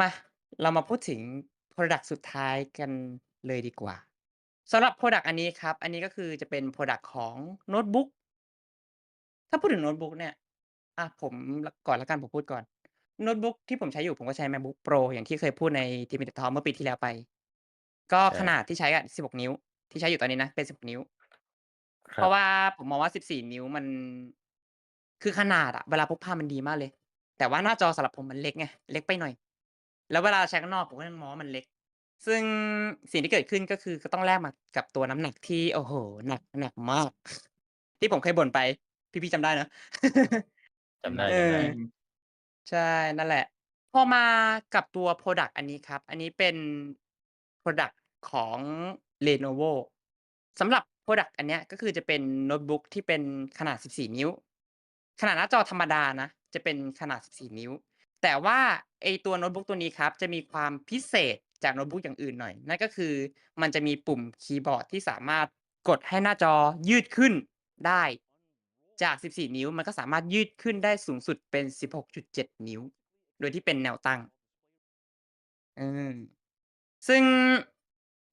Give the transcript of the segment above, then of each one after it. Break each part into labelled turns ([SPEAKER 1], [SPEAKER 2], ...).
[SPEAKER 1] มา เรามาพูดถึงพรอดักต์สุดท้ายกันเลยดีกว่าสำหรับพรอดักต์อันนี้ครับ อันนี้ก็คือจะเป็นพรอดักต์ของโน้ตบุ๊กถ้าพูดถึงโน้ตบุ๊กเนี่ยอะผมลก่อนแล้วกันผมพูดก่อนโน้ตบุ๊กที่ผมใช้อยู่ผมก็ใช้ MacBook Pro อย่างที่เคยพูดใน TMT Talk เมื่อปีที่แล้วไป ก็
[SPEAKER 2] ใช
[SPEAKER 1] ข่นาดที่ใช้อะ16 นิ้ว ที่ใช้อยู่ตอนนี้นะเป็น 16 นิ้ว
[SPEAKER 2] ค
[SPEAKER 1] เรพัรา
[SPEAKER 2] บะ
[SPEAKER 1] ว่าผมมองว่า 14 นิ้วมัน คือขนาดอะเวลาพกพามันดีมากเลย แต่ว่าหน้าจอสำหรับผมมันเล็กไงเล็กไปหน่อย แล้วเวลาใช้ข้างนอกผมก็ยังมองว่ามันเล็ก ซึ่งสิ่งที่เกิดขึ้นก็คือก็ต้องแลกมากับตัวน้ำหนักที่โอ้โฮหนักหนักมาก ที่ผมเคยบ่นไป พี่ๆจำได้เนาะ
[SPEAKER 2] จำไเอด้
[SPEAKER 1] อ
[SPEAKER 2] ๆ
[SPEAKER 1] ใช่นั่นแหละ พอมากับตัวพรอดักต์อันนี้ครับ อันนี้เป็นพรอดักต์ของ Lenovo สำหรับพรอดักต์อันเนี้ยก็คือจะเป็นโน้ตบุ๊กที่เป็นขนาด 14 นิ้ว ขนาดหน้าจอธรรมดานะ จะเป็นขนาด 14 นิ้ว แต่ว่าไอ้ตัวโน้ตบุ๊กตัวนี้ครับ จะมีความพิเศษจากโน้ตบุ๊กอย่างอื่นหน่อย นั่นก็คือมันจะมีปุ่มคีย์บอร์ดที่สามารถกดให้หน้าจอยืดขึ้นได้ จาก 14 นิ้วมันก็สามารถยืดขึ้นได้สูงสุดเป็น 16.7 นิ้ว โดยที่เป็นแนวตั้งอืมซึ่ง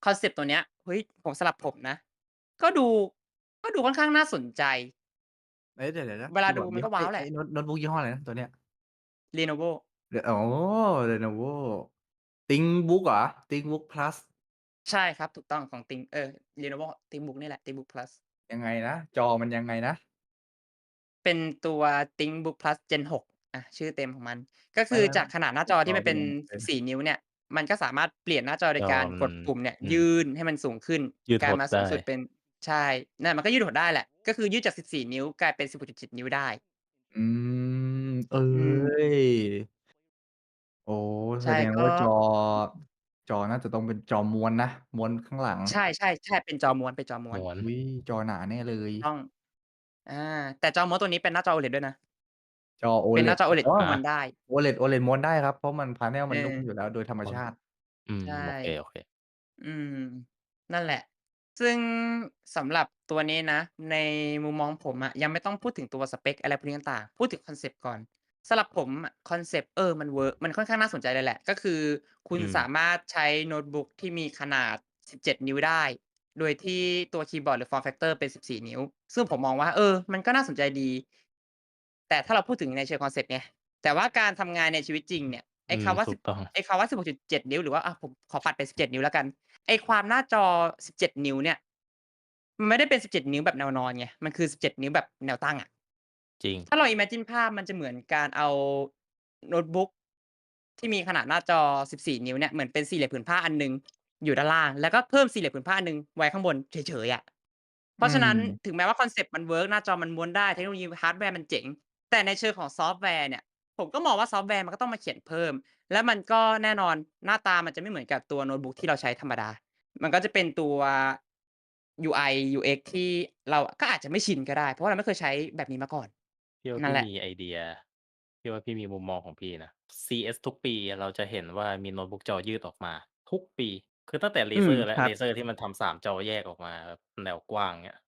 [SPEAKER 1] คอนเซปต์ตัวเนี้ยเฮ้ยผมสำหรับผมนะ ก็ดูก็ดูค่อนข้างน่าสนใจ
[SPEAKER 3] เอ๊ะเดี๋ยวๆนะ
[SPEAKER 1] เวล
[SPEAKER 3] คาีย์บ
[SPEAKER 1] ดู
[SPEAKER 3] อร์ด
[SPEAKER 1] ม
[SPEAKER 3] ยัี
[SPEAKER 1] น่
[SPEAKER 3] ห้อ
[SPEAKER 1] ก็ว
[SPEAKER 3] เอ้๊าย
[SPEAKER 1] วแไห
[SPEAKER 3] อ
[SPEAKER 1] ล้ะ
[SPEAKER 3] โน้ตโน้ตบุ๊กยี่ห้ออะไรนะตัวเนี้ย?
[SPEAKER 1] Lenovo
[SPEAKER 3] เดี๋ยวอ๋อ Lenovo ThinkBook เหรอ? ThinkBook Plus
[SPEAKER 1] ใช่ครับ ถูกต้องของ Think เออ Lenovo ThinkBook นี่แหละ ThinkBook Plus
[SPEAKER 3] ยังไงนะ จอมันยังไงนะ?
[SPEAKER 1] เป็นตัว ThinkBook Plus Gen 6อะชื่อเต็มของมัน ก็
[SPEAKER 3] ไคม่ื
[SPEAKER 1] อ
[SPEAKER 3] ๆ
[SPEAKER 1] จากขนาดหน้าจอที่มันเป
[SPEAKER 3] จอเป็็
[SPEAKER 1] น
[SPEAKER 3] นยังไง?เออ
[SPEAKER 1] 14นิ้วเนี่ย มันก็สามารถเปลี่ยนหน้าจอโด
[SPEAKER 2] จอ
[SPEAKER 1] ยการ
[SPEAKER 2] มัน
[SPEAKER 1] กดปุ่มเนี่ย
[SPEAKER 2] อืม
[SPEAKER 1] ยืนให้มันสูงขึ้นกลายมา
[SPEAKER 2] ยืดหดไสดู
[SPEAKER 1] ง้สุดเป็นใช่นั่นมันก็ยืดหดได้แหละ ก็คือยืดจาก 14 นิ้วกลายเป็น 16.7 นิ้วได้
[SPEAKER 3] อืม เอ๊
[SPEAKER 1] อืม
[SPEAKER 3] ย โอ้
[SPEAKER 1] ใช
[SPEAKER 3] แส่ ดง
[SPEAKER 1] ก็
[SPEAKER 3] ว่าจอ จอน่าจะต้องเป็นจอม้วนนะ ม้วนข้างหลัง
[SPEAKER 1] ใช่ ๆ ๆ เป็นจอม้วน เป็นจอม้
[SPEAKER 2] ม
[SPEAKER 1] วน้
[SPEAKER 2] วน
[SPEAKER 3] อุ๊ย จอหนาแน่เล
[SPEAKER 1] ถู
[SPEAKER 3] ย
[SPEAKER 1] กต้อง อา แต่จอม้วนตัวนี้เป็นหน้าจอ OLED ด้วยนะ
[SPEAKER 3] จอ
[SPEAKER 1] เป็นหน้า
[SPEAKER 3] OLED
[SPEAKER 1] จอ OLED
[SPEAKER 3] อ๋อ
[SPEAKER 1] ที่
[SPEAKER 2] ฮ
[SPEAKER 1] ม้วนะ?ได้
[SPEAKER 3] OLED OLED ม้วนได้ครับ เพราะมัน panel มันนุ่มอ
[SPEAKER 1] เออ
[SPEAKER 3] ยู่แล้วโดยธรรม
[SPEAKER 2] ม้วน
[SPEAKER 3] ชาติ
[SPEAKER 2] อืม
[SPEAKER 1] ใช่
[SPEAKER 2] โอเค ๆ
[SPEAKER 1] อืม นั่นแหละ ซึ่งสำหรับตัวนี้นะ ในมุมมองผมอะยังไม่ต้องพูดถึงตัวสเปกอะไรพวกนี้ต่างๆพูดถึงคอนเซปต์ก่อนสำหรับผมอะคอนเซปต์เออมันเวิร์กมันค่อนข้างน่าสนใจเลยแหละ ก็คือ คุ
[SPEAKER 2] อ
[SPEAKER 1] ณืส
[SPEAKER 2] มา
[SPEAKER 1] มารถใช้โน้ตบุ๊กที่มีขนาด 17 นิ้วได้ โดยที่ตัวคีย์บอร์ดหรือฟอร์มแฟกเตอร์เป็น 14 นิ้ว ซึ่งผมมองว่าเออ มันก็น่าสนใจดี แต่ถ้าเราพูดถึงในเชิงคอนเซปต์ไงแต่ว่าการทำงานในชีวิตจริงเนี่ยไออ้ืค
[SPEAKER 2] มำ
[SPEAKER 1] ว่า
[SPEAKER 2] ถูก
[SPEAKER 1] สิบ
[SPEAKER 2] ต้อง
[SPEAKER 1] ไอ้คำว่า 16.7 นิ้วหรือว่าอะผมขอปัดเป็น 17 นิ้วแล้วกัน ไอ้ความหน้าจอ 17 นิ้วเนี่ย มันไม่ได้เป็น 17 นิ้วแบบแนวนอนไง มันคือ 17 นิ้วแบบแนวตั้งอะ
[SPEAKER 2] จริง
[SPEAKER 1] ถ้าเรา imagine ภาพมันจะเหมือนการเอาโน้ตบุ๊กที่มีขนาดหน้าจอ 14 นิ้วเนี่ย เหมือนเป็นสี่เหลี่ยมผืนผ้าอันหนึ่งอยู่ด้านล่าง แล้วก็เพิ่มสี่เหลี่ยมผืนผ้าอันหนึ่งไว้ข้างบนเฉยๆอะเพ
[SPEAKER 3] อื
[SPEAKER 1] ราะฉะนั้น
[SPEAKER 3] ม
[SPEAKER 1] ถึงแม้ว่าคอนเซปต์มันเวิร์กหน้าจอมันม้วนได้เทคโนโลยีฮาร์ดแวร์มันเจ๋ง แต่ในเชิงของซอฟต์แวร์เนี่ย ผมก็มองว่าซอฟต์แวร์มันก็ต้องมาเขียนเพิ่ม แล้วมันก็แน่นอนหน้าตามันจะไม่เหมือนกับตัวโน้ตบุ๊กที่เราใช้ธรรมดา มันก็จะเป็นตัว UI UX ที่เราก็อาจจะไม่ชินก็ได้ เพราะว่าเราไม่เคยใช้แบบนี้มาก่อน
[SPEAKER 2] พี่ว่า
[SPEAKER 1] นั
[SPEAKER 2] พ่ี
[SPEAKER 1] น่แหละ
[SPEAKER 2] มีไอเดีย พี่ว่าพี่มีมุมมองของพี่นะ CES ทุกปีเราจะเห็นว่ามีโน้ตบุ๊กจอยืดออกมา ทุกปี คือตั้งแต่
[SPEAKER 1] อืม
[SPEAKER 2] Razer แล้
[SPEAKER 1] ค
[SPEAKER 2] ว
[SPEAKER 1] รับ
[SPEAKER 2] Razer ที่มันทำ3จอแยกออกมาแบบแนวกว้างเงี้ย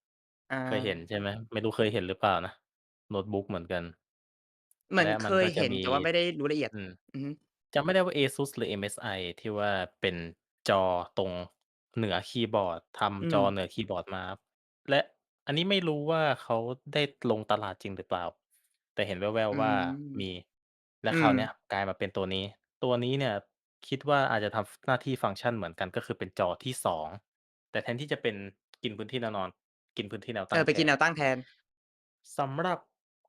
[SPEAKER 1] อ
[SPEAKER 2] เคยเห็นาใช่ไหม?ไม่รู้เคยเห็นหรือเปล่านะโน้ตบุ๊กเหมือนกันแล
[SPEAKER 1] เหมือนะเมคั
[SPEAKER 2] นก็จ
[SPEAKER 1] ยเะห็น
[SPEAKER 2] มี
[SPEAKER 1] แต่ว่าไม่ได้รู้ละเอียด
[SPEAKER 2] อืม
[SPEAKER 1] อือฮึ
[SPEAKER 2] จำไม่ได้ว่า ASUS หรือ MSI ที่ว่าเป็นจอตรงเหนือคีย์บอร์ด ท
[SPEAKER 1] อืำ
[SPEAKER 2] จอ
[SPEAKER 1] ม
[SPEAKER 2] เหนือคีย์บอร์ดมา และอันนี้ไม่รู้ว่าเขาได้ลงตลาดจริงหรือเปล่า แต่เห็นแว่ว
[SPEAKER 1] อื
[SPEAKER 2] ๆ ว่า
[SPEAKER 1] ม
[SPEAKER 2] มีแล้
[SPEAKER 1] อื
[SPEAKER 2] วคราวเนี้ย
[SPEAKER 1] ม
[SPEAKER 2] กลายมาเป็นตัวนี้ ตัวนี้เนี่ยคิดว่าอาจจะทำฟหน้าที่ฟังก์ชันเหมือนกัน ก็คือเป็นจอที่ 2 แต่แทนที่จะเป็นกินพื้นที่แนวนอน กินพื้นที่แนวต
[SPEAKER 1] เอั้อ
[SPEAKER 2] ง
[SPEAKER 1] ไปกินแน
[SPEAKER 2] แทน
[SPEAKER 1] วตั้งแทน
[SPEAKER 2] สำหรับ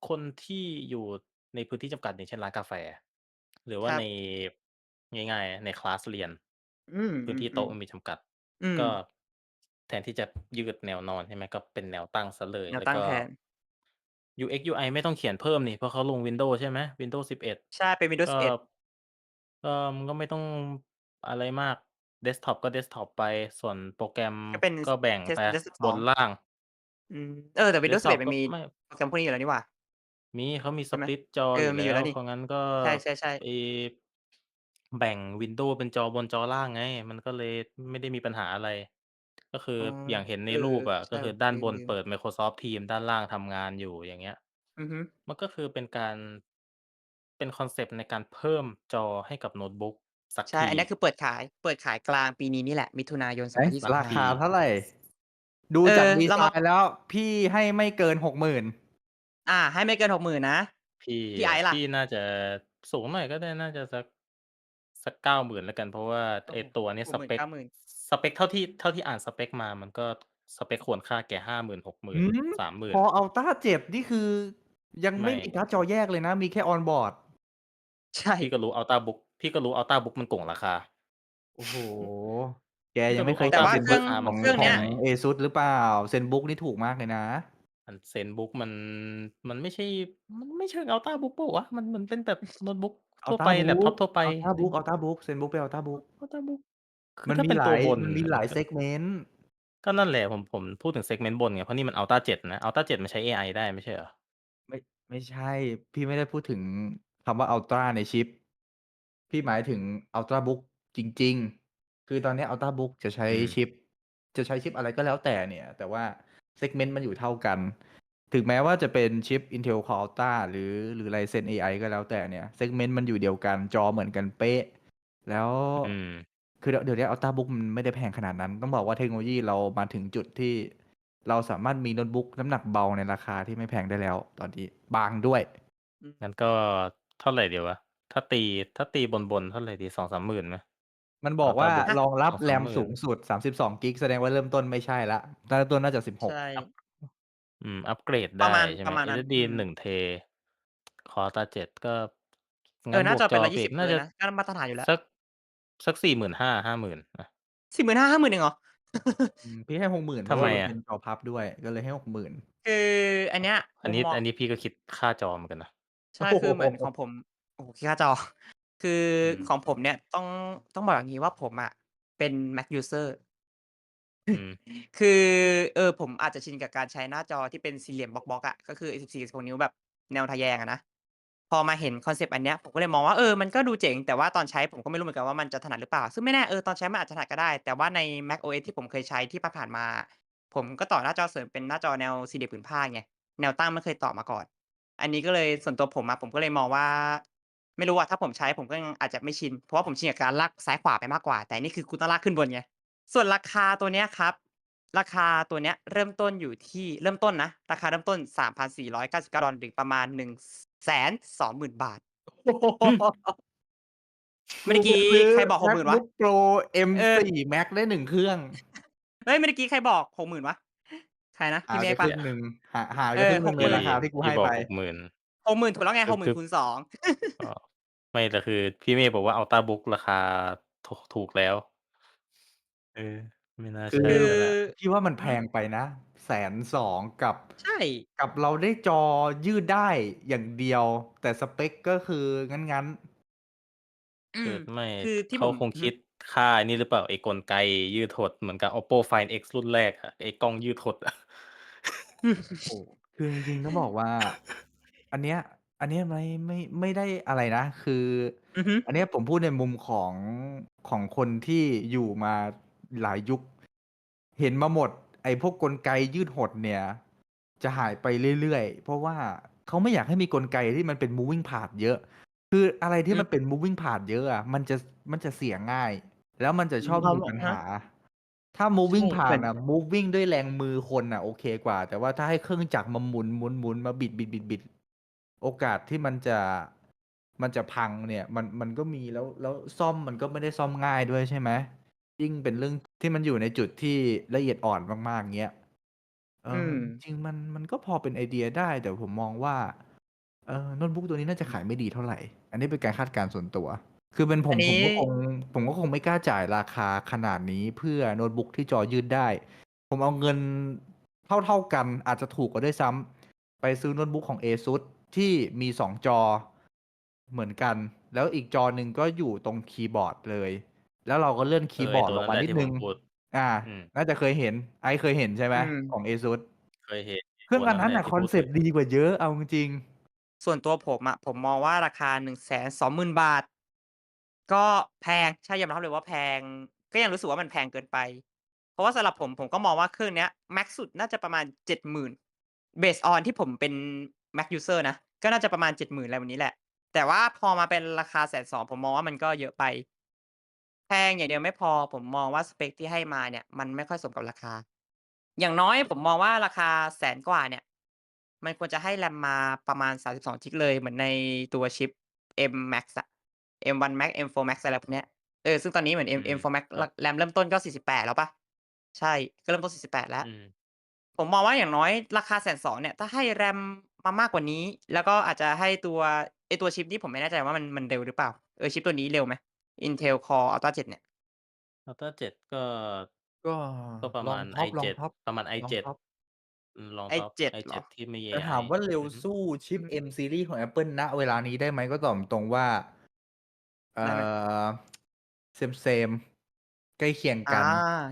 [SPEAKER 2] คนที่อยู่ในพื้นที่จำกัด อย่างเช่น ร้านกาแฟ หรือว่
[SPEAKER 1] คารั
[SPEAKER 2] ใน
[SPEAKER 1] บ
[SPEAKER 2] ง่าย ๆ ในคลาสเรียน
[SPEAKER 1] อืม
[SPEAKER 2] พื้นที่
[SPEAKER 1] อืม
[SPEAKER 2] โต๊ะมันมีจำกัด
[SPEAKER 1] ๆ อืม
[SPEAKER 2] ก็ แทนที่จะยืดแนวนอน ใช่ไหม ก็เป็นแนวตั้งเสียเลย
[SPEAKER 1] แน
[SPEAKER 2] แว
[SPEAKER 1] ตั
[SPEAKER 2] ล้วก้
[SPEAKER 1] ง็ แทน
[SPEAKER 2] UX UI ไม่ต้องเขียนเพิ่มนี่ เพราะเขาลง Windows ใช่ไหม Windows 11
[SPEAKER 1] ใช่ เป็น
[SPEAKER 2] ก
[SPEAKER 1] Windows ็11
[SPEAKER 2] ก็ มันก็ไม่ต้องอะไรมาก เดสก์ท็อปก็เดสก์ท็อปไป ส่วนโปรแกรม
[SPEAKER 1] ก็เป็น
[SPEAKER 2] ก็แบ่ง
[SPEAKER 1] Des
[SPEAKER 2] ไป
[SPEAKER 1] Desktop 2
[SPEAKER 2] บนล่าง
[SPEAKER 1] อืม เออ แต่
[SPEAKER 2] เดส
[SPEAKER 1] Windows
[SPEAKER 2] ก์ท็อป
[SPEAKER 1] 11 มั
[SPEAKER 2] ก
[SPEAKER 1] น็มี
[SPEAKER 2] ไม่
[SPEAKER 1] โปรแกรมพวกนี้อยู่แล้วนี่หว่า
[SPEAKER 2] มีเขามี
[SPEAKER 1] ใช่ไหม?
[SPEAKER 2] split จอ
[SPEAKER 1] เออ
[SPEAKER 2] อยู่แมีล
[SPEAKER 1] อยู้่แล
[SPEAKER 2] ว้
[SPEAKER 1] วนี่
[SPEAKER 2] เพราะงั้นก็
[SPEAKER 1] ใช่ ๆ ๆ
[SPEAKER 2] ไอ้ แบ่ง Windows เป็นจอบนจอล่างไง มันก็เลยไม่ได้มีปัญหาอะไร ก็คือ
[SPEAKER 1] อ๋อ
[SPEAKER 2] อย่างเห็น
[SPEAKER 1] เใอ
[SPEAKER 2] น
[SPEAKER 1] อ
[SPEAKER 2] รูปอะ
[SPEAKER 1] ใช
[SPEAKER 2] ก็่ คือด้านบน
[SPEAKER 1] ลืมๆ
[SPEAKER 2] เปิด Microsoft Teams ด้านล่างทำงานอยู่ อย่างเงี้ย
[SPEAKER 1] อือฮึ
[SPEAKER 2] มันก็คือเป็นการ เป็นคอนเซปต์ในการเพิ่มจอให้กับโน้ตบุ๊กสัก
[SPEAKER 1] ใช่
[SPEAKER 2] ที
[SPEAKER 1] อันเนี้ยคือเปิดขาย เปิดขายกลางปีนี้นี่แหละ มิถุนายน
[SPEAKER 3] เอ๊ะ
[SPEAKER 2] สัก
[SPEAKER 3] รา
[SPEAKER 1] 2025
[SPEAKER 3] คา
[SPEAKER 2] ที
[SPEAKER 3] เท่าไร?ดู
[SPEAKER 1] เอ
[SPEAKER 3] จาก
[SPEAKER 1] อ
[SPEAKER 3] ดี
[SPEAKER 1] เรา
[SPEAKER 3] ไซ
[SPEAKER 1] มา
[SPEAKER 3] น์แล้ว พี่ให้ไม่เกิน 60,000
[SPEAKER 1] อาให้ไม่เกิน 60,000 นะ
[SPEAKER 2] พี่
[SPEAKER 1] พี่ไอซ์ล่ะ?
[SPEAKER 2] พี่น่าจะสูงหน่อยก็ได้น่าจะสักสัก90,000แล้วกัน เพราะว่า
[SPEAKER 1] โอ้
[SPEAKER 2] ไอ้
[SPEAKER 1] โฮ
[SPEAKER 2] ตัวเนี้ยส
[SPEAKER 1] 60,000
[SPEAKER 2] เปก
[SPEAKER 1] 90,000
[SPEAKER 2] สเปกเท่าที่เท่าที่อ่านสเปกมา มันก็สเปกควรค่าแก่50,000
[SPEAKER 3] หื
[SPEAKER 2] 60,000
[SPEAKER 3] อพอ
[SPEAKER 2] 30,000
[SPEAKER 3] Ultra 7นี่คือ ยัง
[SPEAKER 2] ไม
[SPEAKER 3] ไม่ มีการ์ดจอแยกเลยนะ มีแค่ On-board
[SPEAKER 1] ใช่
[SPEAKER 2] พี่ก็รู้ Ultrabook พี่ก็รู้ Ultrabook มันโก่งราคา
[SPEAKER 3] โอ้โฮแก
[SPEAKER 2] พี่
[SPEAKER 3] ยั
[SPEAKER 2] ก็
[SPEAKER 3] ง
[SPEAKER 2] รู
[SPEAKER 3] ไม่้เคย
[SPEAKER 1] แต่
[SPEAKER 3] จับ
[SPEAKER 1] ว่า
[SPEAKER 2] Ultrabook
[SPEAKER 1] เครื่อง
[SPEAKER 2] ราคา
[SPEAKER 3] ข
[SPEAKER 2] มั
[SPEAKER 3] อนง
[SPEAKER 1] เครื่อง
[SPEAKER 3] ข
[SPEAKER 1] เนี้
[SPEAKER 3] อยง ASUS หรือเปล่า ZenBook นี่ถูกมากเลยนะ
[SPEAKER 2] อัน ZenBook มัน มันไม่ใช่ มันไม่เชิง Ultrabook เปล่าวะ มันเหมือนเป็นแบบโน้ตบุ๊กทั่วไปแล็ปท็อป
[SPEAKER 3] Ultrabook
[SPEAKER 2] ทั่วไป
[SPEAKER 3] Ultrabook Ultrabook ZenBook เป็น Ultrabook
[SPEAKER 2] Ultrabook คื
[SPEAKER 3] มั
[SPEAKER 2] อนถ้า
[SPEAKER 3] มี
[SPEAKER 2] เป็น
[SPEAKER 3] หล
[SPEAKER 2] ตัวา
[SPEAKER 3] ย
[SPEAKER 2] บน
[SPEAKER 3] มันมีหลาย
[SPEAKER 2] ก็
[SPEAKER 3] segment
[SPEAKER 2] ก็นั่นแหละผมผมพูดถึง segment บนไง เพราะนี่มัน Ultra 7นะ Ultra 7มันใช้เอไอได้ไม่ใช่เหรอ?
[SPEAKER 3] ไม่ไม่ใช่ พี่ไม่ได้พูดถึงคำว่า Ultra ในชิป พี่หมายถึง Ultrabook จริง ๆ คือตอนเนี้ย Ultrabook จะใช้
[SPEAKER 2] อืม
[SPEAKER 3] ชิป จะใช้ชิปอะไรก็แล้วแต่เนี่ย แต่ว่า segment มันอยู่เท่ากัน ถึงแม้ว่าจะเป็นชิป Intel Core Ultra หรือหรือ Ryzen AI ก็แล้วแต่เนี่ย segment มันอยู่เดียวกันจอเหมือนกันเป๊ะ แล้ว
[SPEAKER 2] อืม
[SPEAKER 3] คือเดี๋ยวเดี๋ยวเนี้ย Ultrabook มันไม่ได้แพงขนาดนั้น ต้องบอกว่าเทคโนโลยีเรามาถึงจุดที่เราสามารถมีโน้ตบุ๊กน้ำหนักเบาในราคาที่ไม่แพงได้แล้ว ตอนนี้บางด้วย
[SPEAKER 1] อืม
[SPEAKER 2] งั้นก็เท่าไรดีวะถ้าตีถ้าตีบนๆเท่าไรดี2-3หมื่นไหม?
[SPEAKER 3] มันบอกว่า
[SPEAKER 2] Ultrabook
[SPEAKER 3] รองรับ
[SPEAKER 2] 2-3
[SPEAKER 3] RAM
[SPEAKER 2] หมื่น
[SPEAKER 3] สูงสุด 32 กิกแสดงว่าเริ่มต้นไม่ใช่แล้วเริ่มต้นน่าจะ
[SPEAKER 1] ใช่
[SPEAKER 3] 16
[SPEAKER 2] อัปอืม อัปเกรด
[SPEAKER 1] ป
[SPEAKER 2] ได
[SPEAKER 1] ระมาณ
[SPEAKER 2] ใช่ไห
[SPEAKER 1] ป
[SPEAKER 2] ม
[SPEAKER 1] ระมาณนั้น
[SPEAKER 2] SSD
[SPEAKER 1] อืม
[SPEAKER 2] 1เท Core Ultra 7ก็
[SPEAKER 1] เอ
[SPEAKER 2] งั้
[SPEAKER 1] อ
[SPEAKER 2] น
[SPEAKER 1] หน้า
[SPEAKER 2] บว
[SPEAKER 1] จ
[SPEAKER 2] ก
[SPEAKER 1] อ
[SPEAKER 2] จ
[SPEAKER 1] เป็น
[SPEAKER 2] อ
[SPEAKER 1] 120
[SPEAKER 2] ไปอีก
[SPEAKER 1] เล
[SPEAKER 2] น่ายจะ
[SPEAKER 1] นะก็มาตรฐานอยู่แล้ว
[SPEAKER 2] สักสัก45,000-50,000อะ
[SPEAKER 1] 45,000 50,000เองเหรอ?
[SPEAKER 3] อืมพี่ให้ 60,000เพ
[SPEAKER 2] ทำ
[SPEAKER 3] ราะ
[SPEAKER 2] ไม
[SPEAKER 3] ว่ามัน
[SPEAKER 2] อะ?
[SPEAKER 3] เป็นจอพับด้วยก็เลยให้ 60,000
[SPEAKER 1] คืออันเนี้ย
[SPEAKER 2] อันนี้
[SPEAKER 1] มุมมอง
[SPEAKER 2] อันนี้พี่ก็คิดค่าจอเหมือนกันนะ
[SPEAKER 1] ใช่คือเหมือนของผมโอ้โฮคิดค่าจอ คือ
[SPEAKER 2] อืม
[SPEAKER 1] ของผมเนี่ยต้อง ต้องบอกอย่างงี้ว่าผมอะเป็น Mac user
[SPEAKER 2] อืม
[SPEAKER 1] คือ เออ ผมอาจจะชินกับการใช้หน้าจอที่เป็นสี่เหลี่ยมบล็อก ๆ อะ ก็คือไอ้14 16นิ้วแบบแนวทะแยงอะนะ พอมาเห็นคอนเซปต์อันเนี้ย ผมก็เลยมองว่า เออ มันก็ดูเจ๋ง แต่ว่าตอนใช้ผมก็ไม่รู้เหมือนกันว่า มันจะถนัดหรือเปล่า ซึ่งไม่แน่ เออ ตอนใช้มันอาจจะถนัดก็ได้ แต่ว่าใน macOS ที่ผมเคยใช้ที่ผ่าน ๆ มา ผมก็ต่อหน้าจอเสริมเป็นหน้าจอแนวสี่เหลี่ยมผืนผ้าไง แนวตั้งไม่เคยต่อมาก่อน อันนี้ก็เลย ส่วนตัวผมอะ ผมก็เลยมองว่า ไม่รู้อะถ้าผมใช้ผมก็ยังอาจจะไม่ชิน เพราะว่าผมชินกับการลากซ้ายขวาไปมากกว่า แต่อันนี้คือกูต้องลากขึ้นบนไง ส่วนราคาตัวเนี้ยครับ ราคาตัวเนี้ยเริ่มต้นอยู่ที่เริ่มต้นนะ ราคาเริ่มต้น $3,499 หรือประมาณ120,000 บาท
[SPEAKER 2] อืม
[SPEAKER 1] เมื่อกี้
[SPEAKER 3] ซื้อ
[SPEAKER 1] ใครบอก60,000วะ?
[SPEAKER 3] MacBook Pro
[SPEAKER 1] เออ
[SPEAKER 3] M4 Max ได้1เครื่อง
[SPEAKER 1] เฮ้ยเมื่อกี้ใครบอก60,000วะ?ใครนะ
[SPEAKER 3] หา
[SPEAKER 1] พี่เม
[SPEAKER 3] ไป
[SPEAKER 1] ฆ
[SPEAKER 3] ค
[SPEAKER 1] เปล่า?
[SPEAKER 3] รึ่งหนึ่งหาหาย
[SPEAKER 1] เอ
[SPEAKER 3] ไป
[SPEAKER 1] อ
[SPEAKER 3] ครึ่งหนึ่ง
[SPEAKER 2] พี่
[SPEAKER 3] ในราคาที่กู
[SPEAKER 2] พี่
[SPEAKER 3] ให้
[SPEAKER 2] บอก
[SPEAKER 3] ไป
[SPEAKER 2] 60,000
[SPEAKER 1] 60,000ถูกแล้วไง
[SPEAKER 2] คือ
[SPEAKER 1] 60,000
[SPEAKER 2] คือ
[SPEAKER 1] คูณ2
[SPEAKER 2] อ๋อไม่แต่คือ พี่เมฆบอกว่า Ultrabook ราคาถูถูกแล้ว เออ ไม่น่า
[SPEAKER 3] คื
[SPEAKER 2] ใช่
[SPEAKER 3] อ
[SPEAKER 2] แล้วแหละ
[SPEAKER 3] พี่ว่ามัน
[SPEAKER 1] อื
[SPEAKER 3] แพ
[SPEAKER 1] ม
[SPEAKER 3] งไปนะ120,000กับ
[SPEAKER 1] ใช่
[SPEAKER 3] กับเราได้จอยืดได้อย่างเดียว แต่สเปกก็คืองั้นๆ
[SPEAKER 1] อื
[SPEAKER 2] คื
[SPEAKER 1] ม
[SPEAKER 2] อไม่
[SPEAKER 1] คือที่
[SPEAKER 2] เขา
[SPEAKER 1] ผม
[SPEAKER 2] คง
[SPEAKER 1] อือ
[SPEAKER 2] ค
[SPEAKER 1] ฮึิ
[SPEAKER 2] ดค่าไอ้นี่หรือเปล่าไอ้กลไกยืดหดเหมือนกับ Oppo Find X รุ่นแรกอะไอ้กล้องยืดหดอะ
[SPEAKER 3] โอ้คือจริงๆต้องบอกว่า อันเนี้ย อันเนี้ยไม่ ไม่ ไม่ได้อะไรนะ คือ
[SPEAKER 1] อือฮึ
[SPEAKER 3] อันเนี้ยผมพูดในมุมของ ของคนที่อยู่มาหลายยุค เห็นมาหมด ไอ้พวกกลไกยืดหดเนี่ย จะหายไปเรื่อย ๆ เพราะว่าเขาไม่อยากให้มีกลไกที่มันเป็น moving part เยอะ คืออะไรที่
[SPEAKER 1] อืม
[SPEAKER 3] มันเป็น moving part เยอะอะ มันจะ มันจะเสียง่าย แล้วมันจะชอบ
[SPEAKER 1] เพราะ
[SPEAKER 3] มี
[SPEAKER 1] ว่า
[SPEAKER 3] ปัญ
[SPEAKER 1] ฮะ
[SPEAKER 3] หาถ้า
[SPEAKER 1] ใช่
[SPEAKER 3] moving
[SPEAKER 1] เหมือ
[SPEAKER 3] part
[SPEAKER 1] น
[SPEAKER 3] อะ moving ด้วยแรงมือคนน่ะโอเคกว่า แต่ว่าถ้าให้เครื่องจักรมาหมุน ๆ ๆ มาบิด ๆ ๆ ๆ โอกาสที่มันจะมันจะพังเนี่ย มันมันก็มีแล้วแล้วซ่อมมันก็ไม่ได้ซ่อมง่ายด้วยใช่ไหมยิ่งเป็นเรื่องที่มันอยู่ในจุดที่ละเอียดอ่อนมาก ๆเงี้ยเอ
[SPEAKER 1] อื
[SPEAKER 3] อ
[SPEAKER 1] ม
[SPEAKER 3] จริงๆมันมันก็พอเป็นไอเดียได้ แต่ผมมองว่าเอ่อโน้ตบุ๊กตัวนี้น่าจะขายไม่ดีเท่าไรอันนี้เป็นการคาดการณ์ส่วนตัว คือเป็นผ
[SPEAKER 1] อั
[SPEAKER 3] ม
[SPEAKER 1] นน
[SPEAKER 3] ผี้มก็คงผมก็คงไม่กล้าจ่ายราคาขนาดนี้เพื่อโน้ตบุ๊กที่จอยืดได้ ผมเอาเงินเท่าๆกันอาจจะถูกกว่าด้วยซ้ำไปซื้อโน้ตบุ๊กของ ASUS ที่มี2จอเหมือนกัน แล้วอีกจอหนึ่งก็อยู่ตรงคีย์บอร์ดเลย แล้วเราก็เลื่อน
[SPEAKER 2] เอ
[SPEAKER 3] คี
[SPEAKER 2] อ
[SPEAKER 3] ย์
[SPEAKER 2] ไบ
[SPEAKER 3] อร์ด
[SPEAKER 2] อ้ตัว
[SPEAKER 3] ลง
[SPEAKER 2] นั้น
[SPEAKER 3] มา
[SPEAKER 2] แหละ
[SPEAKER 3] นิด
[SPEAKER 2] ที่
[SPEAKER 3] ห
[SPEAKER 2] ผ
[SPEAKER 3] นึ่ง
[SPEAKER 2] มพูด
[SPEAKER 3] อา
[SPEAKER 2] อืม
[SPEAKER 3] น่าจะเคยเห็น ไอซ์เคยเห็นใช่ไหม
[SPEAKER 1] อืม
[SPEAKER 3] ของ ASUS
[SPEAKER 2] เคยเห็น
[SPEAKER 3] เครื่องอันนั้น
[SPEAKER 2] ตัวนั้นแห
[SPEAKER 3] น่ะ
[SPEAKER 2] ละที่
[SPEAKER 3] คอน
[SPEAKER 2] พูด
[SPEAKER 3] เซ
[SPEAKER 2] ถึ
[SPEAKER 3] ป
[SPEAKER 2] ง
[SPEAKER 3] ต์ดีกว่าเยอะเอาจริงๆ
[SPEAKER 1] ส่วนตัวผมอะผมมองว่าราคา120,000บาท ก็แพงใช่ยอมรับเลยว่าแพง ก็ยังรู้สึกว่ามันแพงเกินไป เพราะว่าสำหรับผมผมก็มองว่าเครื่องเนี้ยแม็กซ์สุดน่าจะประมาณ70,000 based on ที่ผมเป็น Mac user นะ ก็น่าจะประมาณ 70,000อะไรแบบนี้แหละ แต่ว่าพอมาเป็นราคา120,000ผมมองว่ามันก็เยอะไปพงอย่างเดียวไม่พอผมมองว่าสเปกที่ให้มาเนี่ย มันไม่ค่อยสมกับราคา อย่างน้อยผมมองว่าราคาแสนกว่าเนี่ย มันควรจะให้ RAM มาประมาณ 32จิกเลยเหมือนในตัวชิป M Max อะ M1 Max M4 Max อะไรพวกเนี้ยเออซึ่งตอนนี้เหมือน
[SPEAKER 2] อื
[SPEAKER 1] M
[SPEAKER 2] ม
[SPEAKER 1] M4 Max
[SPEAKER 2] ครั
[SPEAKER 1] ร
[SPEAKER 2] บ
[SPEAKER 1] RAM เริ่มต้นก็ 48 แล้วเปล่า?ใช่ ก็เริ่มต้น 48 แล้ว
[SPEAKER 2] อืม
[SPEAKER 1] ผมมองว่าอย่างน้อยราคา120,000เนี่ย ถ้าให้ RAM มามากกว่านี้ แล้วก็อาจจะให้ตัวไอ้ตัวชิปนี่ผมไม่แน่ใจว่ามันมันเร็วหรือเปล่า เออชิปตัวนี้เร็วไหม? Intel Core Ultra 7 เนี่ย
[SPEAKER 2] Ultra 7ก็
[SPEAKER 3] ก็
[SPEAKER 2] ก็ประ
[SPEAKER 3] ลอ
[SPEAKER 2] มางณ
[SPEAKER 3] ท็อปลอง
[SPEAKER 2] i7
[SPEAKER 3] ท็อป
[SPEAKER 2] ประมาณ
[SPEAKER 3] ลอง
[SPEAKER 2] i7
[SPEAKER 3] ท็อป
[SPEAKER 2] อืมลองท็อป
[SPEAKER 1] i7 เหรอ?
[SPEAKER 2] i7 ที่มี
[SPEAKER 3] แต่
[SPEAKER 2] AI
[SPEAKER 3] ถามว่าเร็ว
[SPEAKER 2] อือฮึ
[SPEAKER 3] สู้ชิป
[SPEAKER 1] อืม
[SPEAKER 3] M series ของ Apple ณเวลานี้ได้ไหมก็ตอบตรงๆว่า เอ่
[SPEAKER 1] ได้ไหม?
[SPEAKER 3] อ same-same ใกล้เคียง
[SPEAKER 1] อา
[SPEAKER 3] กัน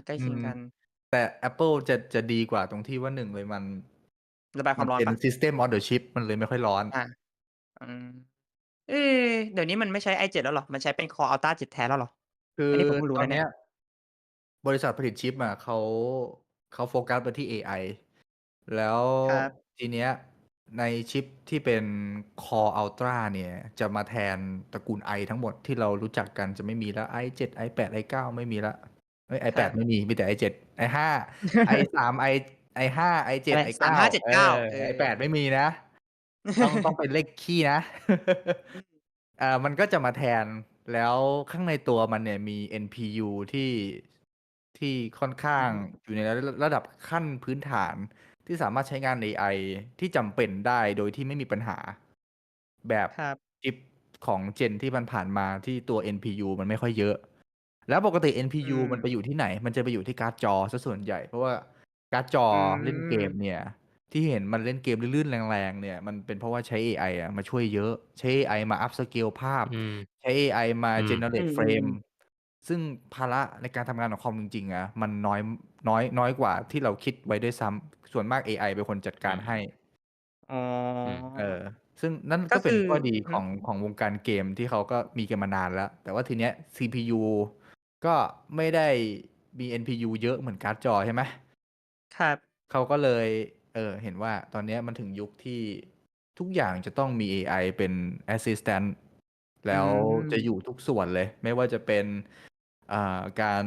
[SPEAKER 1] ใกล้
[SPEAKER 3] อื
[SPEAKER 1] เคียง
[SPEAKER 3] ม
[SPEAKER 1] กัน
[SPEAKER 3] แต่ Apple จะจะดีกว่าตรงที่ว่า1เลยมัน
[SPEAKER 1] ระบายควา
[SPEAKER 3] มัน
[SPEAKER 1] มร้อน
[SPEAKER 3] เป็น
[SPEAKER 1] เปล่า?
[SPEAKER 3] System on the chip มันเลยไม่ค่อยร้อน
[SPEAKER 1] อาอืมเอ๊เดี๋ยวนี้มันไม่ใช้ i7 แล้วเหรอ?มันใช้เป็น Core Ultra 7แทนแล้วเหรอ?
[SPEAKER 3] คือ
[SPEAKER 1] อันนี้ผมเพิ่งรู้
[SPEAKER 3] ตอ
[SPEAKER 1] นะ
[SPEAKER 3] นเเน
[SPEAKER 1] นีี้่ย
[SPEAKER 3] ยบริษัทผลิตชิปอะเขาเขาโฟกัสไปที่ AI แล้ว
[SPEAKER 1] ครับ
[SPEAKER 3] ทีเนี้ยในชิปที่เป็น Core Ultra เนี่ย จะมาแทนตระกูล i ทั้งหมดที่เรารู้จักกันจะไม่มีแล้ว i7 i8 i9 ไม่มีแล้วเฮ้ย
[SPEAKER 1] ครั
[SPEAKER 3] i8
[SPEAKER 1] บ
[SPEAKER 3] ไม่มี มีแต่ i7 i5 i3 i i5 i7
[SPEAKER 1] อะไร
[SPEAKER 3] i9
[SPEAKER 1] 3579
[SPEAKER 3] เออ
[SPEAKER 1] เออ
[SPEAKER 3] i8 ไม่มีนะ ต้องต้องเป็นเลขคี่นะ
[SPEAKER 1] อืม
[SPEAKER 3] อ่ามันก็จะมาแทนแล้วข้างในตัวมันเนี่ยมี NPU ที่ที่ค่อนข้า
[SPEAKER 1] อื
[SPEAKER 3] ง
[SPEAKER 1] อฮึ
[SPEAKER 3] อยู่ในระระดับขั้นพื้นฐานที่สามารถใช้งาน AI ที่จำเป็นได้โดยที่ไม่มีปัญหา แบบ
[SPEAKER 1] ครับ
[SPEAKER 3] ชิปของ Gen ที่มันผ่านมาที่ตัว NPU มันไม่ค่อยเยอะ แล้วปกติ
[SPEAKER 1] อื
[SPEAKER 3] NPU มันไป
[SPEAKER 1] ม
[SPEAKER 3] อยู่ที่ไหน?มันจะไปอยู่ที่การ์ดจอเสียส่วนใหญ่ เพราะว่า การ์ดจอ
[SPEAKER 1] อื
[SPEAKER 3] เล่นเกม
[SPEAKER 1] ม
[SPEAKER 3] เนี่ย ที่เห็นมันเล่นเกมลื่นๆ แรงๆ เนี่ย มันเป็นเพราะว่าใช้ AI อะมาช่วยเยอะ ใช้ AI มา upscale ภาพ
[SPEAKER 2] อืม
[SPEAKER 3] ใช้ AI มา
[SPEAKER 2] อืม
[SPEAKER 1] อื
[SPEAKER 3] generate เฟรม
[SPEAKER 1] มๆ
[SPEAKER 3] ซึ่งภาระในการทำงานของคอมจริง ๆอะมันน้อยน้อยน้อยกว่าที่เราคิดไว้ด้วยซ้ำส่วนมาก AI เป็นคนจัดก
[SPEAKER 2] อืา
[SPEAKER 3] รให้
[SPEAKER 2] ม
[SPEAKER 1] อ๋อ
[SPEAKER 2] อืม
[SPEAKER 3] เออ ซึ่งนั่น
[SPEAKER 1] ก็
[SPEAKER 3] ก็เป็
[SPEAKER 1] คื
[SPEAKER 3] น
[SPEAKER 1] อ
[SPEAKER 3] ข้อดี
[SPEAKER 1] อือฮ
[SPEAKER 3] ขึองของวงการเกมที่เขาก็มีกันมานานแล้ว แต่ว่าทีเนี้ย CPU ก็ไม่ได้มี NPU เยอะเหมือนการ์ดจอใช่ไหม?
[SPEAKER 1] ครับ
[SPEAKER 3] เขาก็เลย เอ่อเห็นว่าตอนเนี้ยมันถึงยุคที่ทุกอย่างจะต้องมี AI เป็น Assistant
[SPEAKER 1] อื
[SPEAKER 3] แล้วจะอ
[SPEAKER 1] ม
[SPEAKER 3] ยู่ทุกส่วนเลย ไม่ว่าจะเป็นอ่าการ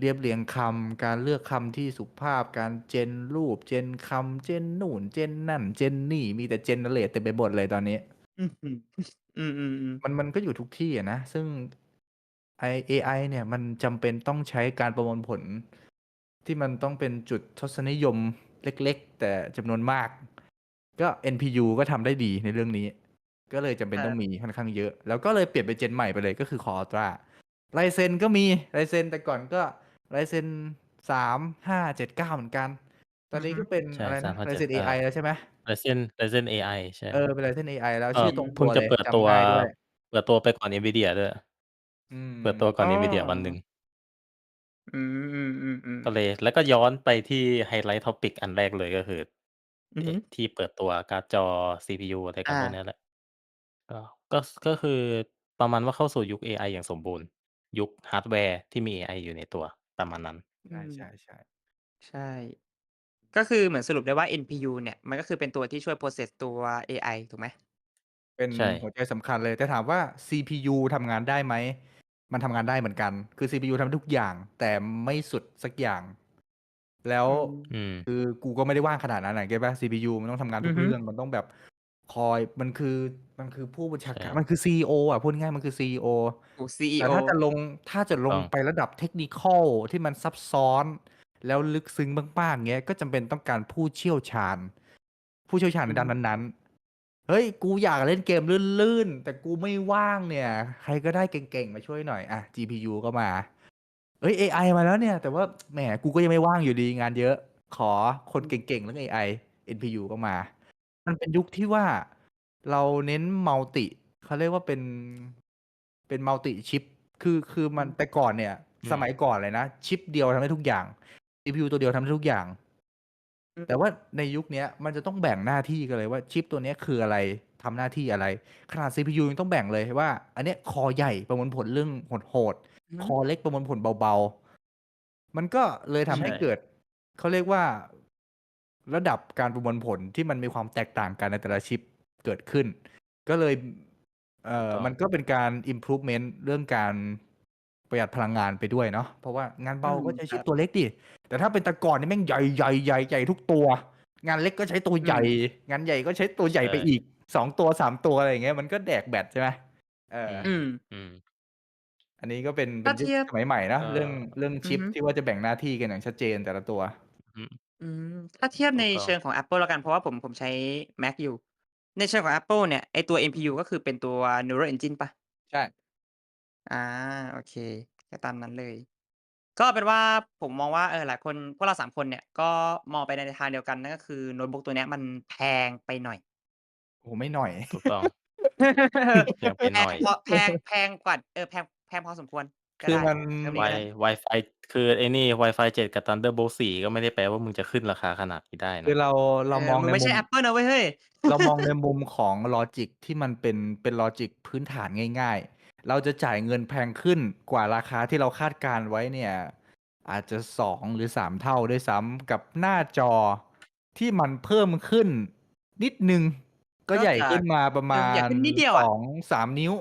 [SPEAKER 3] เรียบเรียงคำ การเลือกคำที่สุภาพ การ gen รูป gen คำ gen นู่น gen นั่น gen นี่ มีแต่ generate เต็มไปหมดเลยตอนนี้
[SPEAKER 1] อื้อฮืออืมๆๆ
[SPEAKER 3] มันมันก็อยู่ทุกที่อะนะ ซึ่งไอ้ AI เนี่ย มันจำเป็นต้องใช้การประมวลผล ที่มันต้องเป็นจุดทศนิยมเล็กๆ แต่จำนวนมาก ก็ NPU ก็ทำได้ดีในเรื่องนี้ ก็เลยจำเป็น
[SPEAKER 1] คร
[SPEAKER 3] ต้ั
[SPEAKER 1] บ
[SPEAKER 3] องมีค่อนข้างเยอะ แล้วก็เลยเปลี่ยนเป็น Gen ใหม่ไปเลยก็คือ Core Ultra Ryzen ก็มี Ryzen แต่ก่อนก็ Ryzen 3 5 7 9เหมือนกัน ต
[SPEAKER 1] อ
[SPEAKER 3] อืน
[SPEAKER 1] อฮึ
[SPEAKER 3] นี้ก็เป็น
[SPEAKER 2] ใช่
[SPEAKER 3] อะไรนะ Ryzen
[SPEAKER 2] 3579
[SPEAKER 3] AI แล้วใช่ไหม?
[SPEAKER 2] Ryzen Ryzen AI ใช่
[SPEAKER 3] เออเป็น Ryzen AI แล้ว
[SPEAKER 2] เอ่อ
[SPEAKER 3] ชื่อตรง
[SPEAKER 2] เพ
[SPEAKER 3] ตัิ่
[SPEAKER 2] ง
[SPEAKER 3] ว
[SPEAKER 2] จ
[SPEAKER 3] เะลยจ
[SPEAKER 2] เปิดตัวำ
[SPEAKER 3] ง่ายด้วย
[SPEAKER 2] เปิดตัวไปก่อน NVIDIA ด้วย
[SPEAKER 3] อืม
[SPEAKER 2] เปิดตัวก่
[SPEAKER 1] อ
[SPEAKER 2] อ๋น
[SPEAKER 1] อ
[SPEAKER 2] NVIDIA วันหนึ่ง
[SPEAKER 1] อืมๆๆๆ
[SPEAKER 2] ก็เลย แล้วก็ย้อนไปที่ไฮไลต์ topic อันแรกเลย ก็คือ
[SPEAKER 1] อือ
[SPEAKER 2] ไอ
[SPEAKER 1] ฮ้ึ
[SPEAKER 2] ที่เปิดตัวการ์ดจอ CPU อะไร
[SPEAKER 1] อ
[SPEAKER 2] กันพวกเนี้า ยแหละ ก็ ก็ ส ก็คือประมาณว่าเข้าสู่ยุคเอไออย่างสมบูรณ์ ยุคฮาร์ดแวร์ที่มีเอไออยู่ในตัว ประมาณนั้น
[SPEAKER 3] ใอื
[SPEAKER 1] ม
[SPEAKER 3] ช่ ๆ ๆ
[SPEAKER 1] ใช่ ก็คือเหมือนสรุปได้ว่า NPU เนี่ย มันก็คือเป็นตัวที่ช่วย process ตัวเอไอ ถูกไหม?
[SPEAKER 3] เป็น
[SPEAKER 2] ใช่
[SPEAKER 3] หัวใจสำคัญเลย แต่ถามว่า CPU ทำงานได้ไหม? มันทำงานได้เหมือนกัน คือ CPU ทำได้ทุกอย่าง แต่ไม่สุดสักอย่าง แล้ว
[SPEAKER 1] อืม
[SPEAKER 2] อืม
[SPEAKER 3] คือกูก็ไม่ได้ว่างขนาดนั้นอะเก็ตเปล่า? CPU มันต้องทำงาน
[SPEAKER 1] อ
[SPEAKER 3] ทุื
[SPEAKER 1] อ
[SPEAKER 3] ก
[SPEAKER 1] ฮ
[SPEAKER 3] เึรื่อง มันต้องแบบคอย มันคือมันคือผู้บัญ
[SPEAKER 2] ใชาช
[SPEAKER 3] การ่มันคือ CEO อะพูดง่ายๆมันคือ CEO
[SPEAKER 1] โอ้โฮ
[SPEAKER 3] แต่
[SPEAKER 1] CEO
[SPEAKER 3] ถ้าจะลงถ้าจะลง
[SPEAKER 2] ถูกต้อง
[SPEAKER 3] ไประดับ Technical ที่มันซับซ้อน แล้วลึกซึ้งมากๆเงี้ย ก็จำเป็นต้องการผู้เชี่ยวชาญ ผู้เชี่ยวชาญ
[SPEAKER 1] อื
[SPEAKER 3] ในด้าน
[SPEAKER 1] ม
[SPEAKER 3] นั้นๆ เฮ้ย กูอยากเล่นเกมลื่นๆ แต่กูไม่ว่างเนี่ย ใครก็ได้เก่งๆ มาช่วยหน่อย อะ GPU ก็มาเฮ้ยเอไอมาแล้วเนี่ย แต่ว่าแหมกูก็ยังไม่ว่างอยู่ดีงานเยอะ ขอคนเก่งๆ เรื่องเอไอ NPU ก็มา มันเป็นยุคที่ว่าเราเน้น Multi เขาเรียกว่าเป็นเป็น Multi chip คือคือมันแต่ก่อนเนี่ย สมัยก่อนเลยนะ ชิปเดียวทำได้ทุกอย่าง CPU ตัวเดียวทำได้ทุกอย่าง
[SPEAKER 1] อื
[SPEAKER 3] แต่
[SPEAKER 1] ม
[SPEAKER 3] ว่าในยุคเนี้ย มันจะต้องแบ่งหน้าที่กันเลยว่า ชิปตัวเนี้ยคืออะไร ทำหน้าที่อะไร ขนาด CPU ยังต้องแบ่งเลยว่า อันเนี้ยคอใหญ่ประมวลผลเรื่องโหด
[SPEAKER 1] อือ
[SPEAKER 3] ๆ
[SPEAKER 1] ฮ
[SPEAKER 3] คึอเล็กประมวลผลเบา ๆ มันก็เลยท
[SPEAKER 2] ใำช
[SPEAKER 3] ให้เก่ิด เขาเรียกว่า ระดับการประมวลผลที่มันมีความแตกต่างกันในแต่ละชิปเกิดขึ้น ก็เลย เอ่อ
[SPEAKER 2] ถูกต้อง
[SPEAKER 3] มันก็เป็นการ Improvement เรื่องการ ประหยัดพลังงานไปด้วยเนาะเพราะว่างาน
[SPEAKER 1] อื
[SPEAKER 3] เบามก็ใช้
[SPEAKER 1] ค
[SPEAKER 3] ชิ
[SPEAKER 1] รั
[SPEAKER 3] ป
[SPEAKER 1] บ
[SPEAKER 3] ตัวเล็กดิแต่ถ้าเป็นแต่ก่อนนี่แม่งใหญ่ๆๆใหญ่ทุกตัว งานเล็กก็ใช้ตัว
[SPEAKER 1] อื
[SPEAKER 3] ใหญ่
[SPEAKER 1] ม
[SPEAKER 3] งานใหญ่ก็ใช้ตัวให
[SPEAKER 2] ใช
[SPEAKER 3] ญ่ไป่อีก2ตัว3ตัวอะไรอย่างเงี้ยมันก็แดกแบตใช่ไหม?เอ
[SPEAKER 2] อื
[SPEAKER 3] อ
[SPEAKER 2] ม
[SPEAKER 1] อืม
[SPEAKER 2] อืม
[SPEAKER 3] อันนี้ก็เป็นเป
[SPEAKER 1] ถ้็า
[SPEAKER 3] น
[SPEAKER 1] เท
[SPEAKER 3] ยุคี
[SPEAKER 1] ยบ
[SPEAKER 3] สมัยใหม่เนาะ
[SPEAKER 2] ก็
[SPEAKER 3] เรื่องเรื่อง
[SPEAKER 1] อื
[SPEAKER 3] ชิ
[SPEAKER 1] อ
[SPEAKER 3] ป
[SPEAKER 1] ฮึ
[SPEAKER 3] ที่ว่าจะแบ่งหน้าที่กันอย่างชัดเจนแต่ละตัว
[SPEAKER 2] อืม
[SPEAKER 1] อืมถ้าเทียบ
[SPEAKER 2] ถู
[SPEAKER 1] ใน
[SPEAKER 2] กต้อ
[SPEAKER 1] เชิ
[SPEAKER 2] ง
[SPEAKER 1] งของ Apple แล้วกันเพราะว่าผมผมใช้ Mac อยู่ ในเชิงของ Apple เนี่ยไอ้ตัว NPU ก็คือเป็นตัว Neural Engine เปล่า?
[SPEAKER 3] ใช่
[SPEAKER 1] อา โอเค ก็ตามนั้นเลย ก็เป็นว่า ผมมองว่า เออหลายคน พวกเรา 3 คนเนี่ย ก็มองไปในทางเดียวกัน นั่นก็คือโน้ตบุ๊กตัวเนี้ยมันแพงไปหน่อย
[SPEAKER 3] โอ้โฮ ไม่หน่อย
[SPEAKER 2] ถูกต้อง แพงไป
[SPEAKER 1] แพ
[SPEAKER 2] หน่
[SPEAKER 1] ง
[SPEAKER 2] อย
[SPEAKER 1] พอ แพง แพงกว่า เออ แพง แพงพอสมควรก็
[SPEAKER 3] คื
[SPEAKER 1] ไอด้
[SPEAKER 3] มัน
[SPEAKER 1] ใช้คำ
[SPEAKER 2] ไว
[SPEAKER 1] นี้ก็ได้
[SPEAKER 2] Wi-Fi คือไอ้นี่ Wi-Fi 7 กับ Thunderbolt 4 ก็ไม่ได้แปลว่ามึงจะขึ้นราคาขนาดนี้ได้
[SPEAKER 3] คื
[SPEAKER 2] นะ
[SPEAKER 3] อเราเรา
[SPEAKER 1] เออ
[SPEAKER 3] มอง
[SPEAKER 1] มึง
[SPEAKER 3] ใน
[SPEAKER 1] ไม่
[SPEAKER 3] มุ
[SPEAKER 1] ใช่
[SPEAKER 3] ม
[SPEAKER 1] Apple นะเว้ย เฮ้ย
[SPEAKER 3] เรามองในมุมของลอจิกที่มันเป็น เป็นลอจิกพื้นฐานง่าย ๆ เราจะจ่ายเงินแพงขึ้นกว่าราคาที่เราคาดการณ์ไว้เนี่ย อาจจะ2หรือ3เท่าด้วยซ้ำกับหน้าจอที่มันเพิ่มขึ้นนิดหนึ่งก็
[SPEAKER 1] ก็
[SPEAKER 3] ใหญ่
[SPEAKER 1] จา
[SPEAKER 3] ขึ้
[SPEAKER 1] ก
[SPEAKER 3] นมาประ
[SPEAKER 1] เอ
[SPEAKER 3] มา
[SPEAKER 1] อใหญ่
[SPEAKER 3] ณ
[SPEAKER 1] ขึ้นนิดเดียวอะ
[SPEAKER 3] 2-3นิ้ว